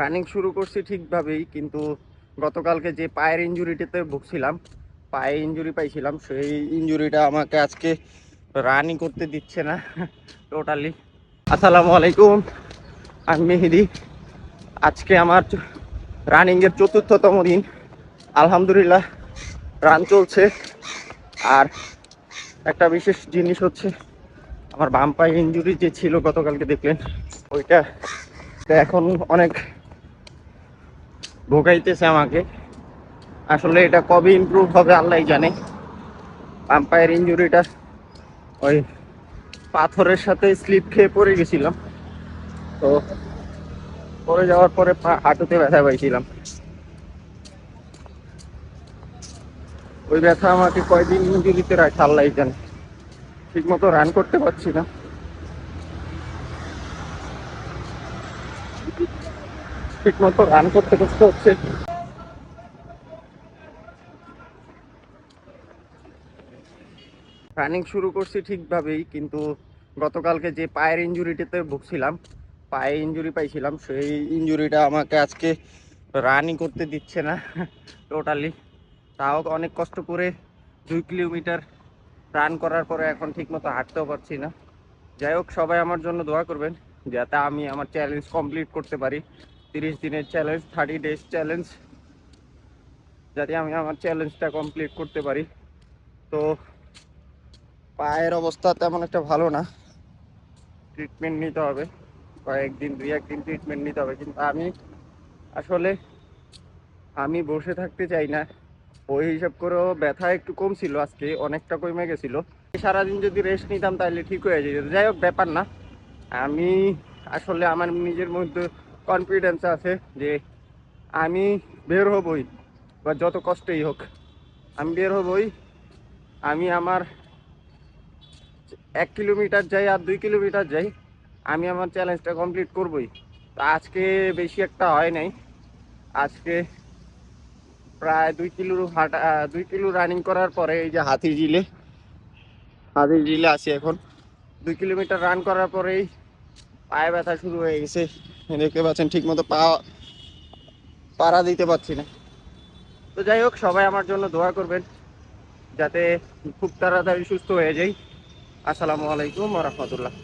Running শুরু করছি ঠিকভাবেই, কিন্তু গতকালকে যে পায়ের ইঞ্জুরিটিতে ভুগছিলাম, পায়ে ইঞ্জুরি পাইছিলাম, সেই ইঞ্জুরিটা আমাকে আজকে রানিং করতে দিচ্ছে না টোটালি আসসালামু আলাইকুম, আমি মেহেদি। আজকে আমার রানিংয়ের চতুর্থতম দিন। আলহামদুলিল্লাহ রান চলছে। আর একটা বিশেষ জিনিস হচ্ছে, আমার বাম পায়ে ইঞ্জুরি যে ছিল গতকালকে দেখলেন, ওইটা এখন অনেক ভোগাইতেছে আমাকে। আসলে এটা কবে ইমপ্রুভ হবে আল্লাহ জানে। বাম পায়ের ইঞ্জুরিটা ওই পাথরের সাথে স্লিপ খেয়ে পড়ে গেছিলাম। তো পড়ে যাওয়ার পরে হাঁটুতে ব্যথা পাইছিলাম। ওই ব্যথা আমাকে কয়দিন ইঞ্জুরিতে রাখে আল্লাহ জানে। ঠিক মতো রান করতে পারছি না। ঠিক মতো রান করতে করতে হচ্ছে। রানিং শুরু করছি ঠিকভাবেই, কিন্তু গতকালকে যে পায়ের ইঞ্জুরিটিতে ভুগছিলাম, পায়ে ইঞ্জুরি পাইছিলাম, সেই ইঞ্জুরিটা আমাকে আজকে রানিং করতে দিচ্ছে না টোটালি তাও অনেক কষ্ট করে দুই কিলোমিটার রান করার পরে এখন ঠিকমতো হাঁটতেও পারছি না। যাই হোক, সবাই আমার জন্য দোয়া করবেন, যাতে আমি আমার চ্যালেঞ্জ কমপ্লিট করতে পারি। তিরিশ দিনের চ্যালেঞ্জ থার্টি ডেজ চ্যালেঞ্জ যাতে আমি আমার চ্যালেঞ্জটা কমপ্লিট করতে পারি। তো পায়ের অবস্থা তেমন একটা ভালো না। ট্রিটমেন্ট নিতে হবে। কয়েকদিন, দুই একদিন ট্রিটমেন্ট নিতে হবে। কিন্তু আমি আসলে আমি বসে থাকতে চাই না। ওই হিসাব করেও ব্যথা একটু কম ছিল আজকে, অনেকটা কমে গেছিল। সারাদিন যদি রেস্ট নিতাম তাহলে ঠিক হয়ে যেত। যাই হোক, ব্যাপার না। আমি আসলে আমার নিজের মধ্যে কনফিডেন্স আছে যে আমি বের হবই, বা যত কষ্টই হোক, আমি বের হবই। আমি আমার এক কিলোমিটার যাই আর দুই কিলোমিটার যাই, আমি আমার চ্যালেঞ্জটা কমপ্লিট করবই। তো আজকে বেশি একটা হয় নাই। আজকে প্রায় দুই কিলো হাঁটা, দুই কিলো রানিং করার পরে এই যে হাতি জিলে হাতি জিলে আছি এখন। দুই কিলোমিটার রান করার পরেই পায়ে ব্যথা শুরু হয়ে গেছে। দেখতে পাচ্ছেন ঠিক মতো পা, পাড়া দিতে পারছি না। তো যাই হোক, সবাই আমার জন্য দোয়া করবেন, যাতে খুব তাড়াতাড়ি সুস্থ হয়ে যাই। আসসালামু আলাইকুম রহমতুল্লাহ।